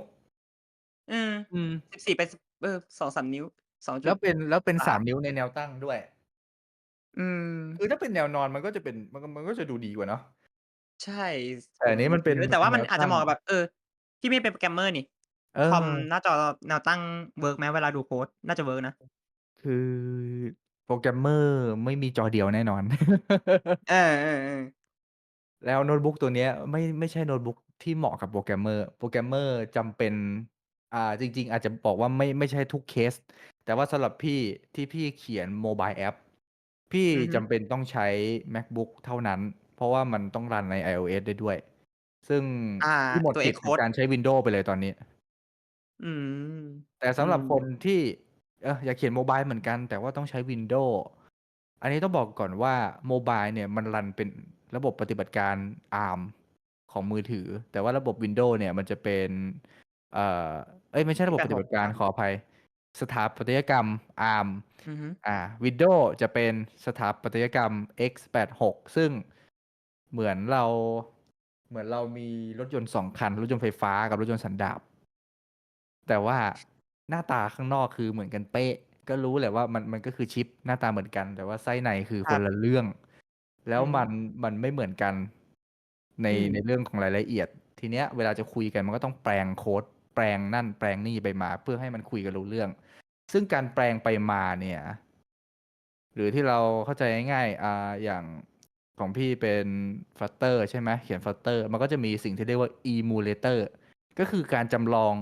[SPEAKER 1] อืม
[SPEAKER 3] อืม
[SPEAKER 1] 14เป็นสเออ2-3นิ้ว2จ
[SPEAKER 3] แลุ้ว
[SPEAKER 1] ด
[SPEAKER 3] เป็นแล้วเป็น
[SPEAKER 1] สาม
[SPEAKER 3] 3นิ้วในแนวตั้งด้วย
[SPEAKER 1] อืม
[SPEAKER 3] คือถ้าเป็นแนวนอนมันก็จะเป็นมันก็มันก็จะดูดีกว่าเนาะ
[SPEAKER 1] ใช่ส
[SPEAKER 3] แต่อันนี้มันเป็น
[SPEAKER 1] ด้วย
[SPEAKER 3] มั
[SPEAKER 1] แต่
[SPEAKER 3] น
[SPEAKER 1] ว
[SPEAKER 3] เป่็า
[SPEAKER 1] มัน
[SPEAKER 3] นแนว
[SPEAKER 1] อาจ
[SPEAKER 3] ตั
[SPEAKER 1] จะ้เหมาะ
[SPEAKER 3] ง
[SPEAKER 1] กับแบบ เออพี่ไม่เป็นโปรแกรมเมอร์นี่
[SPEAKER 3] เอ
[SPEAKER 1] คอม
[SPEAKER 3] อ
[SPEAKER 1] หน้าจอแนวตั้งเวิร์กไหมเวลาดูโคด?น่าจะเวิร์กนะ
[SPEAKER 3] คือ โปรแกรมเมอร์ไม่มีจอเดียวแน่นอน
[SPEAKER 1] เออ ๆ ๆ
[SPEAKER 3] แล้วโน้ตบุ๊กตัวเนี้ย ไม่ ไม่ใช่โน้ตบุ๊กที่เหมาะกับโปรแกรมเมอร์ โปรแกรมเมอร์จำเป็น อ่า จริง ๆ อาจจะบอกว่าไม่ ไม่ใช่ทุกเคส แต่ว่าสำหรับพี่ ที่พี่เขียนโมบายแอปพี่
[SPEAKER 1] อือฮึ
[SPEAKER 3] จำเป็นต้องใช้ MacBook เท่านั้น เพราะว่ามันต้องรันใน iOS ได้ด้วย ซึ่ง
[SPEAKER 1] อา
[SPEAKER 3] พี่หมด
[SPEAKER 1] ตัว
[SPEAKER 3] สิทธิ์ใน
[SPEAKER 1] Xcode
[SPEAKER 3] การใช้ Windows ไปเลยตอนนี้
[SPEAKER 1] อืม
[SPEAKER 3] แต่ส
[SPEAKER 1] อืำ
[SPEAKER 3] หรับค
[SPEAKER 1] ม
[SPEAKER 3] นที่ เออ อยากเขียนโมบายเหมือนกัน แต่ว่าต้องใช้ Windows อันนี้ต้องบอกก่อนว่าโมบายเนี่ยมันรันเป็นระบบปฏิบัติการ ARM ของมือถือ แต่ว่าระบบ Windows เนี่ยมันจะเป็น เอ่อ เอ๊ยไม่ใช่ระบบปฏิบัติการ
[SPEAKER 1] x86
[SPEAKER 3] ขออภัย สถาปัตยกรรม ARM
[SPEAKER 1] อือฮึ
[SPEAKER 3] อ่า Windows จะเป็นสถาปัตยกรรม x86 ซึ่งเหมือนเรา เหมือนเรามีรถยนต์2คัน รถยนต์ไฟฟ้ากับรถยนต์สันดาป แต่ว่าหน้าตาข้างนอกคือเหมือนกันเป๊ะ ก็รู้แหละว่ามันมันก็คือชิปหน้าตาเหมือนกัน แต่ว่าไส้ในคือ
[SPEAKER 1] ค
[SPEAKER 3] ครับนละเรื่อง แล้
[SPEAKER 1] อื
[SPEAKER 3] ว
[SPEAKER 1] อฮึ
[SPEAKER 3] มันมันไม่เหมือนกัน ใน
[SPEAKER 1] อืม
[SPEAKER 3] ในเรื่องของรายละเอียด ทีเนี้ยเวลาจะคุยกันมันก็ต้องแปลงโคดแปลงนั่นแปลงนี่ไปมา เพื่อให้มันคุยกันรู้เรื่อง ซึ่งการแปลงไปมาเนี่ย หรือที่เราเข้าใจง่ายๆอ่าอย่างของพี่เป็น Flutter ใช่ไหมเขียน Flutter มันก็จะมีสิ่งที่เรียกว่า Emulator ก็คือการจำลอง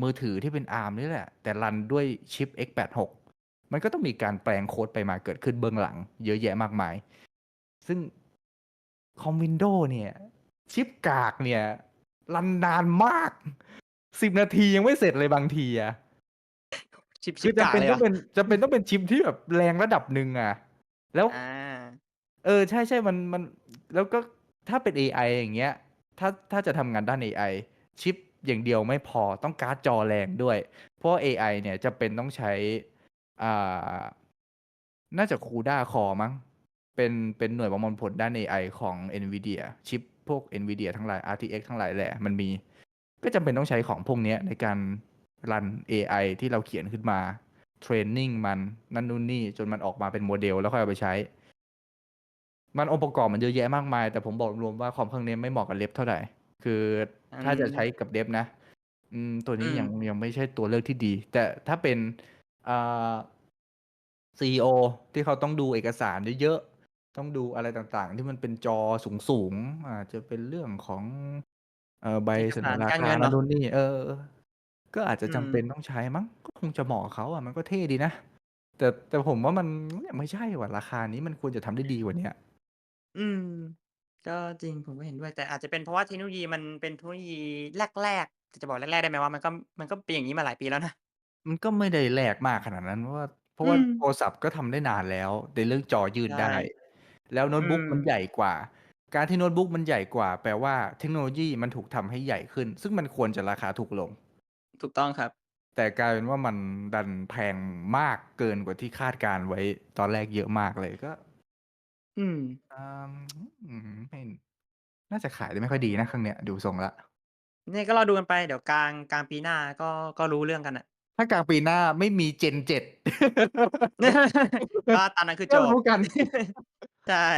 [SPEAKER 3] มือถือที่เป็น ARM นี่แหละ แต่รันด้วยชิป x86 มันก็ต้องมีการแปลงโคดไปมาเกิดขึ้นเบื้องหลัง เยอะแยะมากมาย ซึ่งคอม Windows เนี่ย ชิปกากเนี่ย รันนานมาก10นาทียังไม่เสร็จเลยบางทีอะ
[SPEAKER 1] ชิป
[SPEAKER 3] ค
[SPEAKER 1] ชิืป
[SPEAKER 3] อจำ
[SPEAKER 1] กาก
[SPEAKER 3] เป็น
[SPEAKER 1] เลย
[SPEAKER 3] ต้
[SPEAKER 1] เอ
[SPEAKER 3] ง
[SPEAKER 1] หรอ?
[SPEAKER 3] เป็นจำเป็นต้องเป็นชิปที่แบบแรงระดับหนึ่งอะแล้ว
[SPEAKER 1] อา
[SPEAKER 3] เออใช่ๆมันมัน แล้วก็ถ้าเป็นเอไออย่างเงี้ย ถ้าถ้าจะทำงานด้านเอไอชิป อย่างเดียวไม่พอต้องการ์ดจอแรงด้วย เพราะว่าเนี่ยจำเป็นต้องใช้อ่าน่าจะ CUDA Core มั้งเป็นเป็นหน่วยประมวลผลด้านเอไอของ NVIDIA ชิปพวก NVIDIA ทั้งหลาย RTX ทั้งหลายแหละมันมี ก็จำเป็นต้องใช้ของพวกนี้ในการรันเอไอที่เราเขียนขึ้นมาเทรนนิ่งมันนั่นนู่นนี่จนมันออกมาเป็น Model แล้วค่อยเอาไปใช้ มันองค์ประกอบมันเยอะแยะมากมาย แต่ผมบอกรวมว่าคอมเครื่องนี้ไม่เหมาะกับ Dev เท่าไหร่ คือ
[SPEAKER 1] อื
[SPEAKER 3] ถ้าจะใช้
[SPEAKER 1] ม
[SPEAKER 3] กับ Dev นะ อืม ตัว
[SPEAKER 1] อื
[SPEAKER 3] นี้ยัง
[SPEAKER 1] ม
[SPEAKER 3] ยังไม่ใช่ตัวเลือกที่ดี แต่ถ้าเป็นอ่า CEO ที่เขาต้องดูเอกสารเยอะๆ ต้องดูอะไรต่างๆ ที่มันเป็นจอสูงๆอาจจะเป็นเรื่องของ เอ่อใบ
[SPEAKER 1] เอก
[SPEAKER 3] เสน
[SPEAKER 1] สา
[SPEAKER 3] อ
[SPEAKER 1] ร
[SPEAKER 3] รา
[SPEAKER 1] การ
[SPEAKER 3] คา
[SPEAKER 1] เงินเนัน่าะ
[SPEAKER 3] นนู่นนี่ เออ ก็อาจจะ
[SPEAKER 1] อื
[SPEAKER 3] จำเป็น
[SPEAKER 1] ม
[SPEAKER 3] ต้องใช้มั้งก็คงจะเหมาะกับเขาอะมันก็เท่ดีนะ แต่แต่ผมว่ามันไม่ใช่ว่ะราคานี้มันควรจะทำได้ดีกว่าเนี้ย
[SPEAKER 1] อืม ก็จริง ผมก็เห็นด้วย แต่อาจจะเป็นเพราะว่าเทคโนโลยีมันเป็นเทคโนโลยีแรกๆแต่จะบอกแรก ๆ ได้ไหมว่า มันก็ มันก็เป็นอย่างงี้มาหลายปีแล้วนะ
[SPEAKER 3] มันก็ไม่ได้แรกมากขนาดนั้น เพราะว่า เพรา
[SPEAKER 1] อืะ
[SPEAKER 3] ว่าโท
[SPEAKER 1] ม
[SPEAKER 3] รศัพท์ก็ทำได้นานแล้ว ในเรื่องจอยื
[SPEAKER 1] ใช
[SPEAKER 3] ด่ ได้ แล้วโน้
[SPEAKER 1] อื
[SPEAKER 3] ตบุ๊กมันให
[SPEAKER 1] ม
[SPEAKER 3] ญ่กว่า การที่โน้ตบุ๊กมันใหญ่กว่า แปลว่าเทคโนโลยีมันถูกทำให้ใหญ่ขึ้น ซึ่งมันควรจะราคาถูกลง
[SPEAKER 1] ถูกต้องครับ แต่
[SPEAKER 3] แต่กลายเป็นว่า มันดันแพงมากเกินกว่าที่คาดการณ์ไว้ตอนแรกเยอะมากเลย ก็
[SPEAKER 1] อืม
[SPEAKER 3] อ่าอืม ไม่ น่าจะขายได้ไม่ค่อยดีนะเครื่องเนี้ย ดูทรงแล้ว
[SPEAKER 1] เนี่ยก็รอดูกันไป เดี๋ยวกลาง กลางปีหน้าก็ ก็รู้เรื่องกันน่ะ
[SPEAKER 3] ถ้ากลางปีหน้าไม่มี Gen 7
[SPEAKER 1] ก็ตามนั้นคือ
[SPEAKER 3] ก็
[SPEAKER 1] จบ
[SPEAKER 3] รู้กัน
[SPEAKER 1] ใช่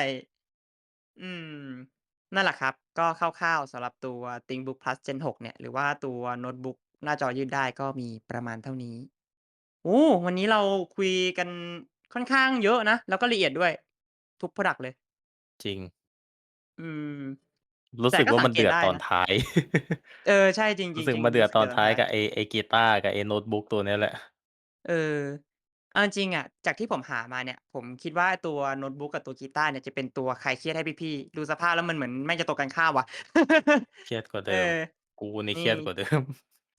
[SPEAKER 1] อืม นั่นแหละครับ ก็คร่าว ๆ สำหรับตัว ThinkBook Plus Gen 6 เนี่ย หรือว่าตัวโน้ตบุ๊กหน้าจอยืดได้ ก็มีประมาณเท่านี้ โอ้ วันนี้เราคุยกันค่อนข้างเยอะนะ แล้วก็ละเอียดด้วย ทุกพรอดักต์เลย
[SPEAKER 2] จริง
[SPEAKER 1] อืม
[SPEAKER 2] รู้
[SPEAKER 1] แต่
[SPEAKER 2] สึก
[SPEAKER 1] ก็
[SPEAKER 2] ว่า
[SPEAKER 1] สั
[SPEAKER 2] มัน
[SPEAKER 1] งเก
[SPEAKER 2] เดื
[SPEAKER 1] ต
[SPEAKER 2] อด
[SPEAKER 1] ได้
[SPEAKER 2] ตอน
[SPEAKER 1] นะ
[SPEAKER 2] ท้าย
[SPEAKER 1] เออ ใช่ จริง
[SPEAKER 2] รู้สึก
[SPEAKER 1] ๆ
[SPEAKER 2] มาเดือด
[SPEAKER 1] ๆ
[SPEAKER 2] ตอนท้าย
[SPEAKER 1] รู้สึก
[SPEAKER 2] กับไอ้ไอ้กีตาร์กับไอ้โน้ตบุ๊กตัวเนี้ยแหละ
[SPEAKER 1] เออเอาจริงๆอะจากที่ผมหามาเนี่ย ผมคิดว่าตัวโน้ตบุ๊กกับตัวกีตาร์เนี่ยจะเป็นตัวคลายเครียดให้พี่ๆดูสภาพแล้วมันเหมือนแม่งจะตรงกันข้ามว่ะ
[SPEAKER 2] เครียดกว่า
[SPEAKER 1] เอ
[SPEAKER 2] เดิม
[SPEAKER 1] อ
[SPEAKER 2] กูนี่
[SPEAKER 1] อื
[SPEAKER 2] เครียด
[SPEAKER 1] ม
[SPEAKER 2] กว่าเดิม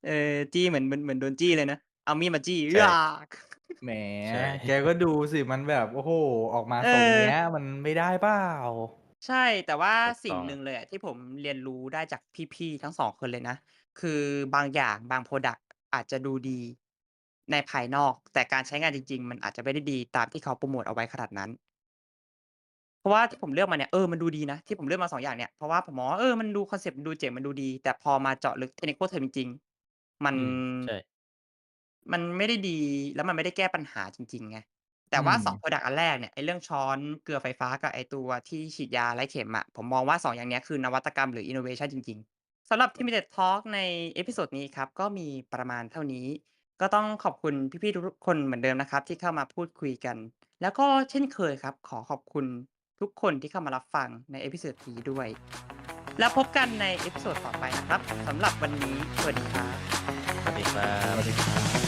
[SPEAKER 1] เออจี้เหมือนเหมือนเหมือนโดนจี้เลยนะ เอามีดมาจี้
[SPEAKER 2] ใช่
[SPEAKER 3] แหม
[SPEAKER 2] ใช่
[SPEAKER 3] แกก็ดูสิมันแบบโอ้โฮออกมา
[SPEAKER 1] เอ
[SPEAKER 3] ทรง
[SPEAKER 1] อ
[SPEAKER 3] เนี้ย มันไม่ได้เปล่า?
[SPEAKER 1] ใช่แต่ว่า
[SPEAKER 2] ถูก
[SPEAKER 1] สิ่
[SPEAKER 2] ต
[SPEAKER 1] ง้
[SPEAKER 2] อง
[SPEAKER 1] หนึ่งเลยอะที่ผมเรียนรู้ได้จากพี่ๆทั้ง2คนเลยนะ คือบางอย่างบางพรอดักต์อาจจะดูดีในภายนอก แต่การใช้งานจริง ๆ มันอาจจะไม่ได้ดีตามที่เขาโพรโมตเอาไว้ขนาดนั้น เพราะว่าที่ผมเลือกมาเนี่ยเออมันดูดีนะที่ผมเลือกมา2อย่างเนี่ยเพราะว่าผมมองว่าเออมันดูคอนเซปต์มันดูเจ๋งมันดูดี แต่พอมาเจาะลึก technical term จริงๆมัน
[SPEAKER 2] อืมใช่
[SPEAKER 1] มันไม่ได้ดี แล้วมันไม่ได้แก้ปัญหาจริง ๆ ไง แต่
[SPEAKER 3] อื
[SPEAKER 1] ว่า 2
[SPEAKER 3] ม
[SPEAKER 1] พรอดักต์อันแรกเนี่ย ไอ้เรื่องช้อนเกลือไฟฟ้ากับไอ้ตัวที่ฉีดยาไร้เข็มอะ ผมมองว่า 2 อย่างเนี้ย คือนวัตกรรม หรือ innovation จริง ๆ สำหรับ Limited Talk ในเอพิโซดนี้ครับ ก็มีประมาณเท่านี้ ก็ต้องขอบคุณพี่ ๆ ทุก ๆ คนเหมือนเดิมนะครับ ที่เข้ามาพูดคุยกัน แล้วก็เช่นเคยครับ ขอขอบคุณทุกคนที่เข้ามารับฟังในเอพิโซดนี้ด้วย แล้วพบกันในเอพิโซดต่อไปนะครับ สำหรับวันนี้ สวัสดีครับ
[SPEAKER 2] สวัสดีครั
[SPEAKER 3] สวั
[SPEAKER 2] บ
[SPEAKER 3] สดีครับ